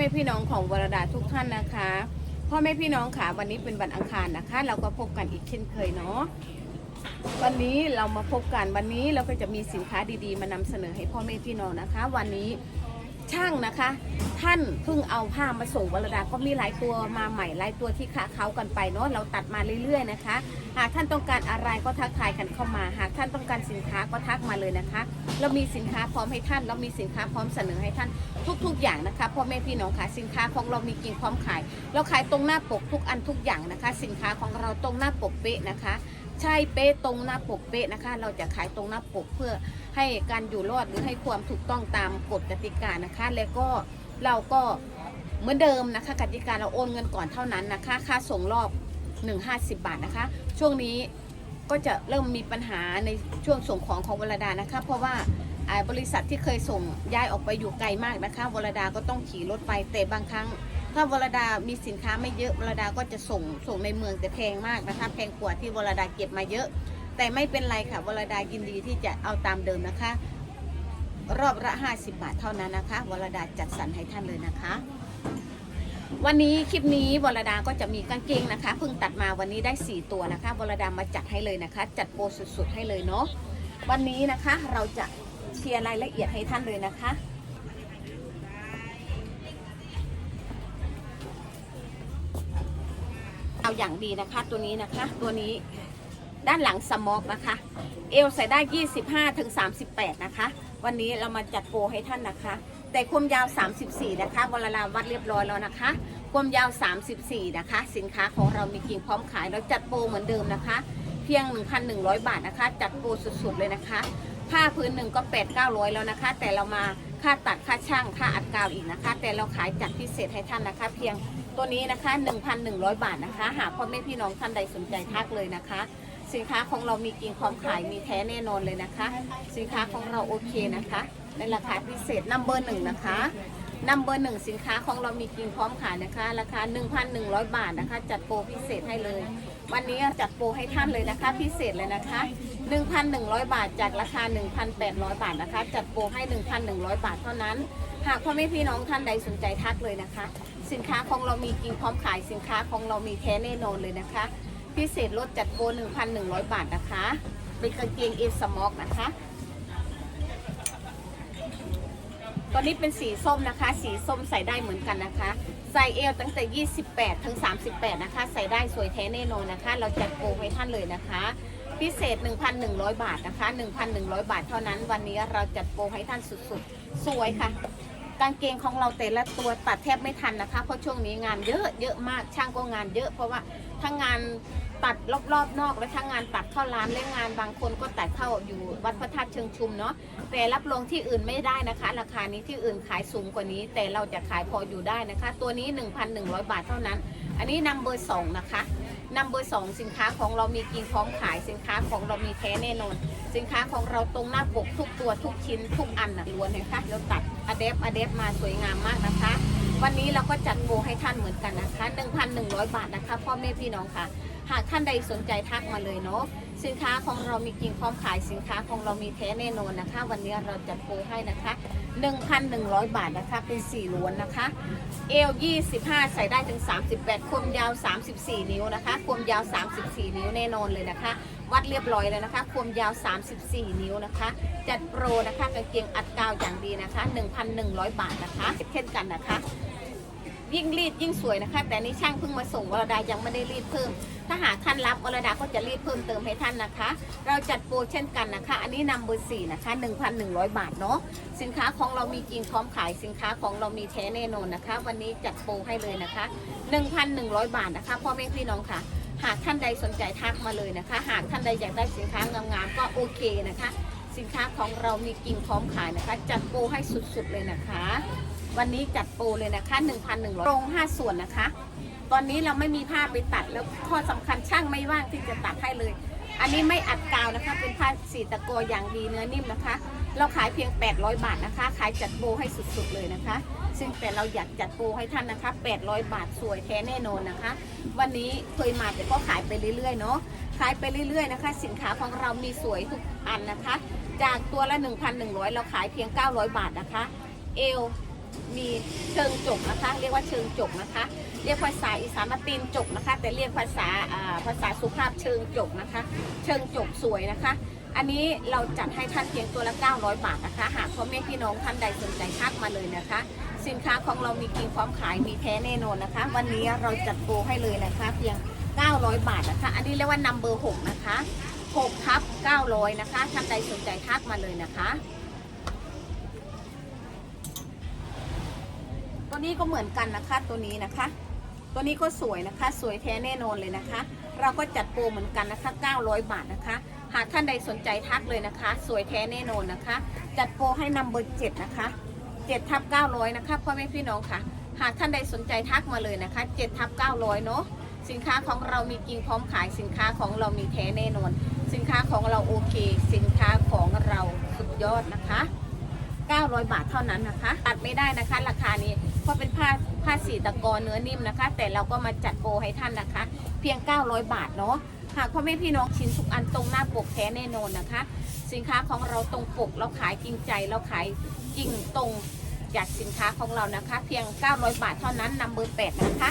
แม่พี่น้องของวรดาทุกท่านนะคะพ่อแม่พี่น้องค่ะวันนี้เป็นวันอังคารนะคะ เราก็พบกันอีกเช่นเคยเนาะวันนี้เรามาพบกันวันนี้เราก็จะมีสินค้าดีๆ มานำเสนอให้พ่อแม่พี่น้องนะคะ วันนี้ ช่างนะคะ ท่านเพิ่งเอาผ้ามาส่งวรดาก็มีหลายตัวมาใหม่หลายตัวที่ค้าเขากันไปเนาะเราตัดมาเรื่อยๆนะคะหากท่านต้องการอะไรก็ทักทายกันเข้ามาหากท่านต้องการสินค้าก็ทักมาเลยนะคะ เรามีสินค้าพร้อมให้ท่าน เรามีสินค้าพร้อมเสนอให้ท่านทุก ๆ อย่างนะคะพ่อแม่พี่น้องค่ะสินค้าของเรามีกิ่งพร้อมขาย เราขายตรงหน้าปกทุกอันทุกอย่างนะคะ สินค้าของเราตรงหน้าปกเป๊ะนะคะ ใช่เป๊ะตรงหน้าปกเป๊ะนะคะ เราจะขายตรงหน้าปกเพื่อให้การอยู่รอดหรือให้ความถูกต้องตามกฎกติกานะคะ แล้วก็เราก็เหมือนเดิมนะคะกติกาเราโอนเงินก่อนเท่านั้นนะคะ ค่าส่งรอบ 150 บาทนะคะ ช่วงนี้ก็จะเริ่มมีปัญหาในช่วงส่งของของวรดานะคะ เพราะว่าอ่าบริษัทที่เคยส่งย้ายออกไปอยู่ไกลมากนะคะวรดาก็ต้องขี่รถไปแต่บางครั้ง ถ้าวรดามีสินค้าไม่เยอะวรดาก็จะส่งส่งในเมืองแต่แพงมากนะคะแพงกว่าที่วรดาเก็บมาเยอะ แต่ไม่เป็นไรค่ะวรดายินดีที่จะเอาตามเดิมนะคะ รอบละ50 บาทเท่านั้นนะคะวรดาจัดสรรให้ท่านเลยนะคะ วันนี้คลิปนี้วรดาก็จะมีกางเกงนะคะเพิ่งตัดมาวันนี้ได้ 4 ตัวนะคะวรดามาจัดให้เลยนะคะ จัดโปรสุดๆให้เลยเนาะวันนี้นะคะเราจะเชียร์รายละเอียดให้ท่านเลยนะคะ เอาอย่างดีนะคะ ตัวนี้นะคะ ตัวนี้ด้านหลังสมอกนะคะ เอวใส่ได้ 25ถึง38 นะคะ วันนี้เรามาจัดโปรให้ท่านนะคะ แต่ความยาว 34 นะคะวลาลาวัดเรียบร้อยแล้วนะคะ ความยาว 34 นะคะ สินค้าของเรามีกิ่งพร้อมขายเราจัดโปรเหมือนเดิมนะคะ เพียง 1,100 บาทนะคะ จัดโปรสุดๆเลยนะคะ ผ้าพื้นหนึ่งก็8 900 แล้วนะคะ แต่เรามาค่าตัดค่าช่างค่าอัดกาวอีกนะคะ แต่เราขายจัดพิเศษให้ท่านนะคะ เพียง ตัวนี้นะคะ 1,100 บาทนะคะ หากพ่อแม่พี่น้องท่านใดสนใจทักเลยนะคะ สินค้าของเรามีกิ่งพร้อมขายมีแท้แน่นอนเลยนะคะ สินค้าของเราโอเคนะคะ ในราคาพิเศษนัมเบอร์หนึ่งนะคะนัมเบอร์หนึ่งสินค้าของเรามีกิ่งพร้อมขายนะคะ ราคา 1,100 บาทนะคะ จัดโปรพิเศษให้เลย วันนี้จัดโปรให้ท่านเลยนะคะ พิเศษเลยนะคะ 1,100 บาทจากราคา 1,800 บาทนะคะ จัดโปรให้ 1,100 บาทเท่านั้น หากพ่อแม่พี่น้องท่านใดสนใจทักเลยนะคะ สินค้าของเรามีกิ่งพร้อมขายสินค้าของเรามีแท้แน่นอนเลยนะคะ พิเศษลดจัดโปร1,100 บาทนะคะเป็นกางเกงเอฟสมอกนะคะตอนนี้เป็นสีส้มนะคะ สีส้มใส่ได้เหมือนกันนะคะใส่เอวตั้งแต่ 28 ถึง 38 นะคะ ใส่ได้สวยแท้แน่นอนนะคะ เราจัดโปรให้ท่านเลยนะคะ พิเศษ 1,100 บาทนะคะ 1,100 บาทเท่านั้น วันนี้เราจัดโปรให้ท่านสุดๆ สวยค่ะ กางเกงของเราแต่ละตัวตัดแทบไม่ทันนะคะ เพราะช่วงนี้งานเยอะเยอะมากช่างก็งานเยอะ เพราะว่าทั้งงานตัดรอบๆนอกและทั้งงานตัดเข้าร้านและงานบางคนก็ตัดเข้าอยู่วัดพระธาตุเชิงชุมเนาะแต่รับรองที่อื่นไม่ได้นะคะ ราคานี้ที่อื่นขายสูงกว่านี้ แต่เราจะขายพออยู่ได้นะคะ ตัวนี้ 1,100 บาทเท่านั้น อันนี้นัมเบอร์สองนะคะ นัมเบอร์สองสินค้าของเรามีกิ่งพร้อมขายสินค้าของเรามีแท้แน่นอน สินค้าของเราตรงหน้าปกทุกตัวทุกชิ้นทุกอันนะล้วนเลยค่ะเราตัดอเดฟอเดฟมาสวยงามมากนะคะ วันนี้เราก็จัดโปรให้ท่านเหมือนกันนะคะ 1,100 บาทนะคะพ่อแม่พี่น้องค่ะ หากท่านใดสนใจทักมาเลยเนาะ สินค้าของเรามีกิ่งพร้อมขายสินค้าของเรามีแท้แน่นอนนะคะ วันนี้เราจัดโปรให้นะคะ 1,100 บาทนะคะเป็น4ล้วนนะคะ เอล25 ใส่ได้ถึง 38 ความยาว 34 นิ้วนะคะ ความยาว 34 นิ้วแน่นอนเลยนะคะ วัดเรียบร้อยเลยนะคะ ความยาว 34 นิ้วนะคะ จัดโปรนะคะกางเกงอัดกาวอย่างดีนะคะ 1,100 บาทนะคะเช่นกันนะคะ ยิ่งรีดยิ่งสวยนะคะ แต่นี่ช่างเพิ่งมาส่งวรดายังไม่ได้รีดเพิ่ม ถ้าหากท่านรับวรดาก็จะรีดเพิ่มเติมให้ท่านนะคะ เราจัดโปรเช่นกันนะคะ อันนี้นำเบอร์สี่นะคะ 1,100 บาทเนาะสินค้าของเรามีจริงพร้อมขายสินค้าของเรามีแท้แน่นอนนะคะ วันนี้จัดโปรให้เลยนะคะ 1,100 บาทนะคะพ่อแม่พี่น้องค่ะหากท่านใดสนใจทักมาเลยนะคะ หากท่านใดอยากได้สินค้างามๆก็โอเคนะคะ สินค้าของเรามีกิ่งพร้อมขายนะคะ จัดโปรให้สุดๆเลยนะคะ วันนี้จัดโปรเลยนะคะ 1,100ตรง5 ส่วนนะคะ ตอนนี้เราไม่มีผ้าไปตัดแล้วข้อสำคัญช่างไม่ว่างที่จะตัดให้เลย อันนี้ไม่อัดกาวนะคะ เป็นผ้าสีตะโกอย่างดีเนื้อนิ่มนะคะ เราขายเพียง 800 บาทนะคะ ขายจัดโปรให้สุดๆเลยนะคะ ซึ่งแต่เราอยากจัดโปรให้ท่านนะคะ 800 บาทสวยแท้แน่นอนนะคะ วันนี้เคยมาแต่ก็ขายไปเรื่อยๆเนาะขายไปเรื่อยๆนะคะ สินค้าของเรามีสวยทุกอันนะคะ จากตัวละ 1,100 เราขายเพียง 900 บาทนะคะ เอว มีเชิงจกนะคะ เรียกว่าเชิงจกนะคะ เรียกภาษาอีสานมาตีนจกนะคะ แต่เรียกภาษาภาษาสุภาพเชิงจกนะคะ เชิงจกสวยนะคะ อันนี้เราจัดให้ท่านเพียงตัวละ 900 บาทนะคะ หากพ่อแม่พี่น้องท่านใดสนใจทักมาเลยนะคะ สินค้าของเรามีจริงพร้อมขายมีแท้แน่นอนนะคะ วันนี้เราจัดโปรให้เลยนะคะ เพียง 900 บาทนะคะ อันนี้เรียกว่านัมเบอร์6นะคะ6ทับ900นะคะท่านใดสนใจทักมาเลยนะคะ ตัว นี้ก็เหมือนกันนะคะตัวนี้นะคะ ตัวนี้ก็สวยนะคะ สวยแท้แน่นอนเลยนะคะ เราก็จัดโปรเหมือนกันนะคะ 900 บาทนะคะ หากท่านใดสนใจทักเลยนะคะ สวยแท้แน่นอนนะคะ จัดโปรให้นัมเบอร์7นะคะ7ทับ900นะคะพ่อแม่พี่น้องค่ะ หากท่านใดสนใจทักมาเลยนะคะ7ทับ900เนาะสินค้าของเรามีจริงพร้อมขายสินค้าของเรามีแท้แน่นอน สินค้าของเราโอเค สินค้าของเราสุดยอดนะคะ 900 บาทเท่านั้นนะคะ ตัดไม่ได้นะคะ ราคานี้เพราะเป็นผ้าผ้าสีตะกอเนื้อนิ่มนะคะ แต่เราก็มาจัดโปรให้ท่านนะคะ เพียง 900 บาทเนาะหากพ่อแม่พี่น้องชิ้นทุกอันตรงหน้าปกแท้แน่นอนนะคะ สินค้าของเราตรงปกเราขายจริงใจเราขายจริงตรงจากสินค้าของเรานะคะ เพียง 900 บาทเท่านั้นนำเบอร์8นะคะ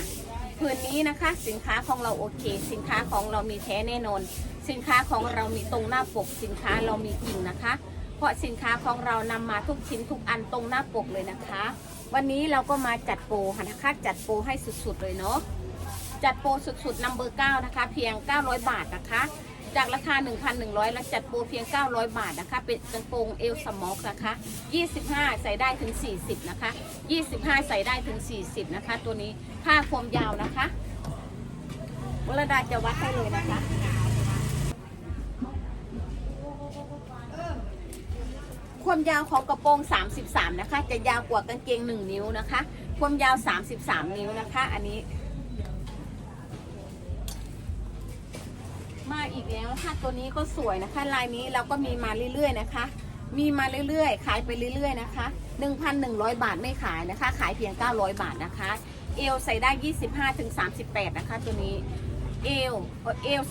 พื้นนี้นะคะสินค้าของเราโอเค สินค้าของเรามีแท้แน่นอน สินค้าของเรามีตรงหน้าปกสินค้าเรามีจริงนะคะ เพราะสินค้าของเรานำมาทุกชิ้นทุกอันตรงหน้าปกเลยนะคะ วันนี้เราก็มาจัดโปรค่ะนะคะจัดโปรให้สุดๆเลยเนาะจัดโปรสุดๆนัมเบอร์9นะคะ เพียง 900 บาทนะคะ จากราคา 1,100 แล้วจัดโปรเพียง 900 บาทนะคะ เป็นกระโปรงเอลสมอกนะคะ 25 ใส่ได้ถึง 40 นะคะ 25 ใส่ได้ถึง 40 นะคะ ตัวนี้ผ้าความยาวนะคะวรดาจะวัดให้เลยนะคะ ความยาวของกระโปรง 33 นะคะ จะยาวกว่ากางเกง 1 นิ้วนะคะ ความยาว 33 นิ้วนะคะ อันนี้ มาอีกแล้วค่ะตัวนี้ก็สวยนะคะ ลายนี้เราก็มีมาเรื่อยๆนะคะ มีมาเรื่อยๆ ขายไปเรื่อยๆนะคะ 1,100 บาทไม่ขายนะคะ ขายเพียง 900 บาทนะคะ เอวใส่ได้ 25ถึง38 นะคะ ตัวนี้ เอวเอว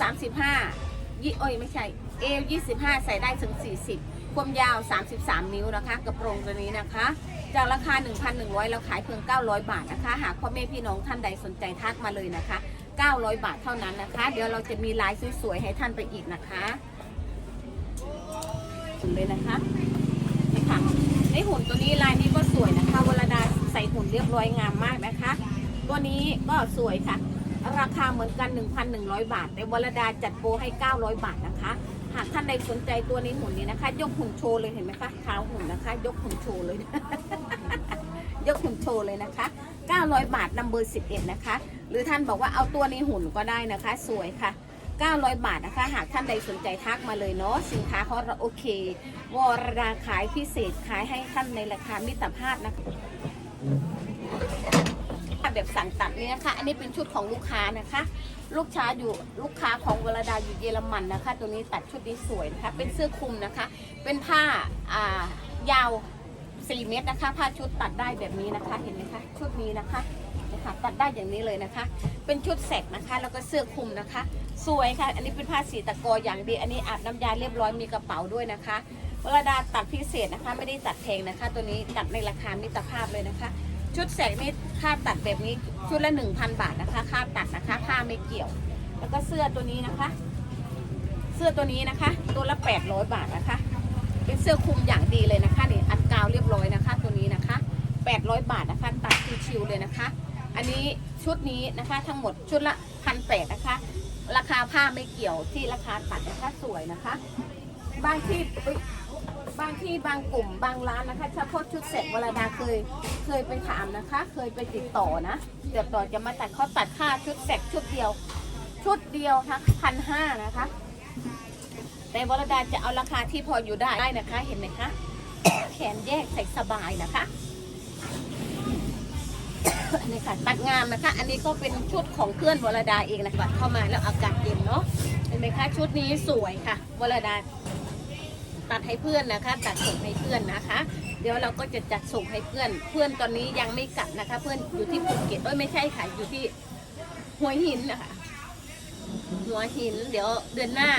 35ยี่โอ้ยไม่ใช่ เอว25 ใส่ได้ถึง 40 ความยาว 33 นิ้วนะคะกระโปรงตัวนี้นะคะ จากราคา 1,100 เราขายเพียง 900 บาทนะคะ หากพ่อแม่พี่น้องท่านใดสนใจทักมาเลยนะคะ 900 บาทเท่านั้นนะคะ เดี๋ยวเราจะมีลายสวยๆให้ท่านไปอีกนะคะหุ่นเลยนะคะนี่ค่ะในหุ่นตัวนี้ลายนี้ก็สวยนะคะวรดาใส่หุ่นเรียบร้อยงามมากนะคะ ตัวนี้ก็สวยค่ะ ราคาเหมือนกัน 1,100 บาท แต่วรดาจัดโปรให้ 900 บาทนะคะ หากท่านใดสนใจตัวนี้หุ่นนี้นะคะ ยกหุ่นโชว์เลยเห็นไหมคะเท้าหุ่นนะคะ ยกหุ่นโชว์เลย ยกหุ่นโชว์เลยนะคะ 900 บาทนัมเบอร์11 นะคะ หรือท่านบอกว่าเอาตัวนี้หุ่นก็ได้นะคะ สวยค่ะ 900 บาทนะคะ หากท่านใดสนใจทักมาเลยเนาะสินค้าเขาโอเควรราขายพิเศษขายให้ท่านในราคามิตรภาพนะคะแบบสั่งตัดนี่นะคะ อันนี้เป็นชุดของลูกค้านะคะ ลูกค้าอยู่ลูกค้าของวรดาอยู่เยอรมันนะคะ ตัวนี้ตัดชุดนี้สวยนะคะ เป็นเสื้อคลุมนะคะ เป็นผ้าอ่ายาว 4 เมตรนะคะ ผ้าชุดตัดได้แบบนี้นะคะ เห็นไหมคะ ชุดนี้นะคะนะคะตัดได้อย่างนี้เลยนะคะ เป็นชุดแสกนะคะ แล้วก็เสื้อคลุมนะคะ สวยค่ะ อันนี้เป็นผ้าสีตะกออย่างดี อันนี้อาบน้ำยาเรียบร้อยมีกระเป๋าด้วยนะคะวรดาตัดพิเศษนะคะ ไม่ได้ตัดแพงนะคะ ตัวนี้ตัดในราคามิตรภาพเลยนะคะ ชุดแสกนี่ค่าตัดแบบนี้ชุดละ1,000บาทนะคะค่าตัดนะคะผ้าไม่เกี่ยว แล้วก็เสื้อตัวนี้นะคะ เสื้อตัวนี้นะคะ ตัวละ800บาทนะคะ เป็นเสื้อคลุมอย่างดีเลยนะคะนี่อัดกาวเรียบร้อยนะคะ ตัวนี้นะคะ800บาทนะคะ ตัดชิวๆเลยนะคะ อันนี้ชุดนี้นะคะทั้งหมดชุดละพันแปดนะคะ ราคาผ้าไม่เกี่ยวที่ราคาตัดนะคะสวยนะคะ บางที่ บางที่บางกลุ่มบางร้านนะคะเฉพาะชุดเสร็จวรดาเคย เคยไปถามนะคะ เคยไปติดต่อนะเดี๋ยวต่อจะมาตัดเขาตัดค่าชุดเสร็จชุดเดียว ชุดเดียวค่ะพันห้านะคะ แต่วรดาจะเอาราคาที่พออยู่ได้ได้นะคะ เห็นไหมคะ แขนแยกใส่สบายนะคะนี่ค่ะตัดงามนะคะ อันนี้ก็เป็นชุดของเพื่อนวรดาเองนะคะเข้ามาแล้วอากาศเย็นเนาะเห็นไหมคะ ชุดนี้สวยค่ะวรดา ตัดให้เพื่อนนะคะ ตัดส่งให้เพื่อนนะคะ เดี๋ยวเราก็จะจัดส่งให้เพื่อน เพื่อนตอนนี้ยังไม่กลับนะคะ เพื่อนอยู่ที่ภูเก็ตเอ้ยไม่ใช่ค่ะอยู่ที่หัวหินนะคะหัวหิน เดี๋ยวเดือนหน้า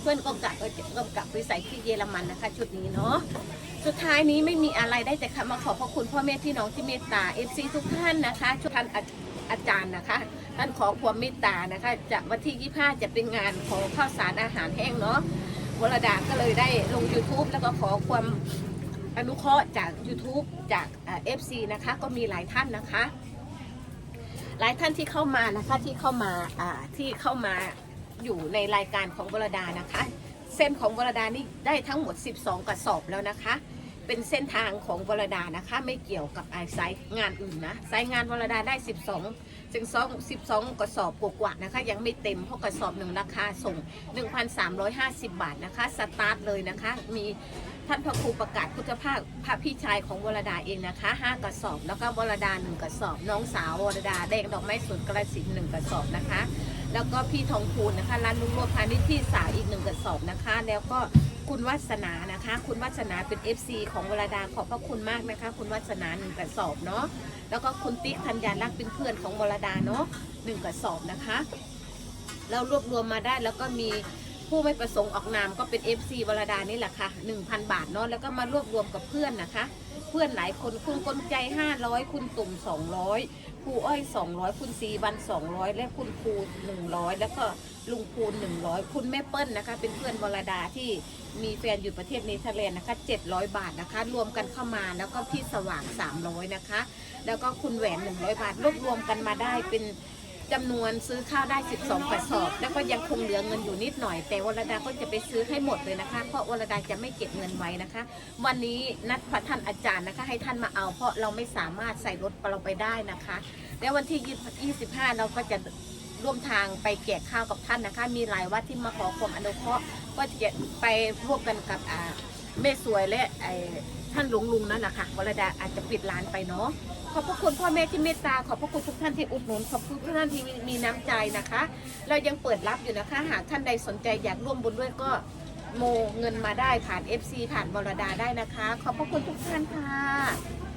เพื่อนก็กลับก็กลับไปใส่ที่เยอรมันนะคะ ชุดนี้เนาะสุดท้ายนี้ไม่มีอะไรได้แต่คำมาขอบพระคุณพ่อแม่พี่น้องที่เมตตาเอฟซีทุกท่านนะคะชุดท่านอาอาจารย์นะคะท่านขอความเมตตานะคะจากวันที่ 25 จะเป็นงานของข้าวสารอาหารแห้งเนาะ วรดาก็เลยได้ลง YouTube แล้วก็ขอความอนุเคราะห์จาก YouTube จากเอฟซีนะคะ ก็มีหลายท่านนะคะ หลายท่านที่เข้ามานะคะที่เข้ามาที่เข้ามาอยู่ในรายการของวรดานะคะ เส้นของวรดานี่ได้ทั้งหมด 12 กระสอบแล้วนะคะ เป็นเส้นทางของวรดานะคะ ไม่เกี่ยวกับไอไซต์งานอื่นนะไซต์งานวรดาได้ 12 ถึง2 12กระสอบกว่าๆนะคะ ยังไม่เต็มเพราะกระสอบหนึ่งราคาส่ง 1,350 บาทนะคะ สตาร์ทเลยนะคะ มีท่านพระครูประกาศพุทธภาคพระพี่ชายของวรดาเองนะคะ 5 กระสอบ แล้วก็วรดา 1 กระสอบ น้องสาววรดาแดงดอกไม้สวนกระสินหนึ่งกระสอบนะคะ แล้วก็พี่ทองคูณนะคะร้านลุงโรดพาณิชย์พี่สาวอีกหนึ่งกระสอบนะคะ แล้วก็ คุณวัสนานะคะ คุณวัสนาเป็น FC ของวราดาขอบพระคุณมากนะคะ คุณวัสนาหนึ่งกระสอบเนาะแล้วก็คุณติ๊กธัญญาลักษณ์เป็นเพื่อนของวราดาเนาะหนึ่งกระสอบนะคะ เรารวบรวมมาได้แล้วก็มีผู้ไม่ประสงค์ออกนามก็เป็น FC วราดานี่แหละค่ะ 1,000 บาทเนาะแล้วก็มารวบรวมกับเพื่อนนะคะ เพื่อนหลายคนคุณกลใจ 500 คุณตุ่ม 200 รูอ้อย200คุณซีวัน200และคุณครู100แล้วก็ลุงพูน100คุณแม่เปิ้ลนะคะ เป็นเพื่อนวรดาที่มีแฟนอยู่ประเทศเนเธอร์แลนด์นะคะ700บาทนะคะ รวมกันเข้ามาแล้วก็พี่สว่าง300นะคะ แล้วก็คุณแหวน100บาทรวบรวมกันมาได้เป็น จำนวนซื้อข้าวได้ 12 กระสอบ แล้วก็ยังคงเหลือเงินอยู่นิดหน่อย แต่วรดาก็จะไปซื้อให้หมดเลยนะคะ เพราะวรดาจะไม่เก็บเงินไว้นะคะ วันนี้นัดพระท่านอาจารย์นะคะ ให้ท่านมาเอา เพราะเราไม่สามารถใส่รถเราไปได้นะคะ แล้ววันที่ 25 เราก็จะร่วมทางไปแจกข้าวกับท่านนะคะ มีหลายวัดที่มาขอความอนุเคราะห์ก็จะไปร่วมกันกับแม่สวยและท่านหลวงลุงนั่นแหละค่ะวรดาอาจจะปิดร้านไปเนาะ อบพระคุณพ่อแม่ที่เมตตา ขอบพระคุณทุกท่านที่อุดหนุน ขอบคุณทุกท่านที่มีน้ำใจนะคะ เรายังเปิดรับอยู่นะคะ หากท่านใดสนใจอยากร่วมบุญด้วยก็โมเงินมาได้ผ่าน FC ผ่านบรดาได้นะคะ ขอบพระคุณทุกท่านค่ะ